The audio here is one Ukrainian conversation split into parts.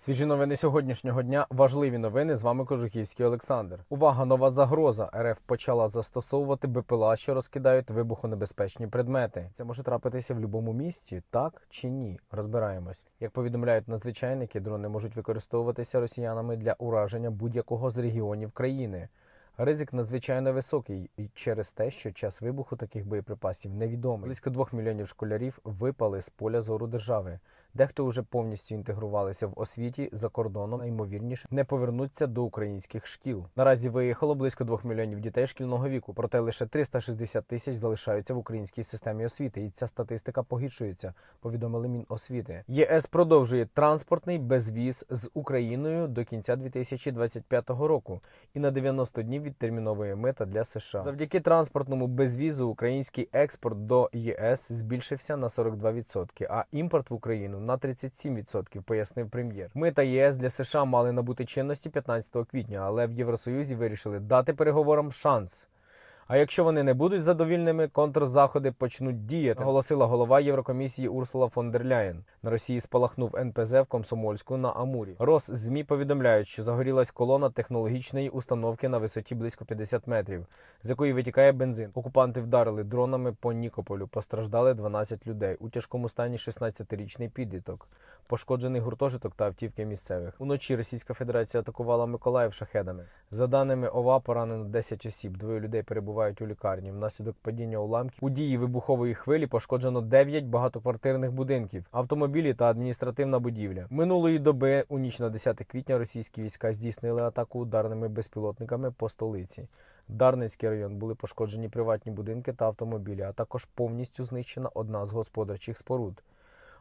Свіжі новини сьогоднішнього дня. Важливі новини. З вами Кожухівський Олександр. Увага! Нова загроза. РФ почала застосовувати БПЛА, що розкидають вибухонебезпечні предмети. Це може трапитися в будь-якому місці, так чи ні? Розбираємось. Як повідомляють надзвичайники, дрони можуть використовуватися росіянами для ураження будь-якого з регіонів країни. Ризик надзвичайно високий і через те, що час вибуху таких боєприпасів невідомий. Близько двох мільйонів школярів випали з поля зору держави. Дехто вже повністю інтегрувалися в освіті за кордоном, а ймовірніше не повернуться до українських шкіл. Наразі виїхало близько двох мільйонів дітей шкільного віку, проте лише 360 тисяч залишаються в українській системі освіти, і ця статистика погіршується. Повідомили Міносвіти. ЄС продовжує транспортний безвіз з Україною до кінця 2025 року і на 90 днів відтерміновує мита для США. Завдяки транспортному безвізу український експорт до ЄС збільшився на 42%, а імпорт в Україну на 37%, пояснив прем'єр. Ми та ЄС для США мали набути чинності 15 квітня, але в Євросоюзі вирішили дати переговорам шанс. А якщо вони не будуть задовільними, контрзаходи почнуть діяти, оголосила голова Єврокомісії Урсула фон дер Ляєн. На Росії спалахнув НПЗ в Комсомольську на Амурі. Рос ЗМІ повідомляють, що загорілась колона технологічної установки на висоті близько 50 метрів, з якої витікає бензин. Окупанти вдарили дронами по Нікополю. Постраждали 12 людей. У тяжкому стані 16-річний підліток. Пошкоджений гуртожиток та автівки місцевих. Уночі Російська Федерація атакувала Миколаїв шахедами. За даними ОВА, поранено 10 осіб. Двоє людей перебувають у лікарні. Внаслідок падіння уламків у дії вибухової хвилі пошкоджено 9 багатоквартирних будинків, автомобілі та адміністративна будівля. Минулої доби, у ніч на 10 квітня, російські війська здійснили атаку ударними безпілотниками по столиці. Дарницький район були пошкоджені приватні будинки та автомобілі, а також повністю знищена одна з господарчих споруд.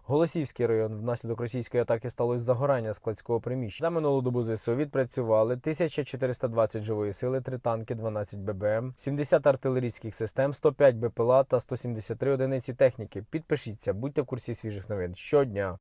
Голосівський район внаслідок російської атаки сталося загорання складського приміщення. За минулу добу ЗСУ відпрацювали 1420 живої сили, 3 танки, 12 ББМ, 70 артилерійських систем, 105 БПЛА та 173 одиниці техніки. Підпишіться, будьте в курсі свіжих новин щодня.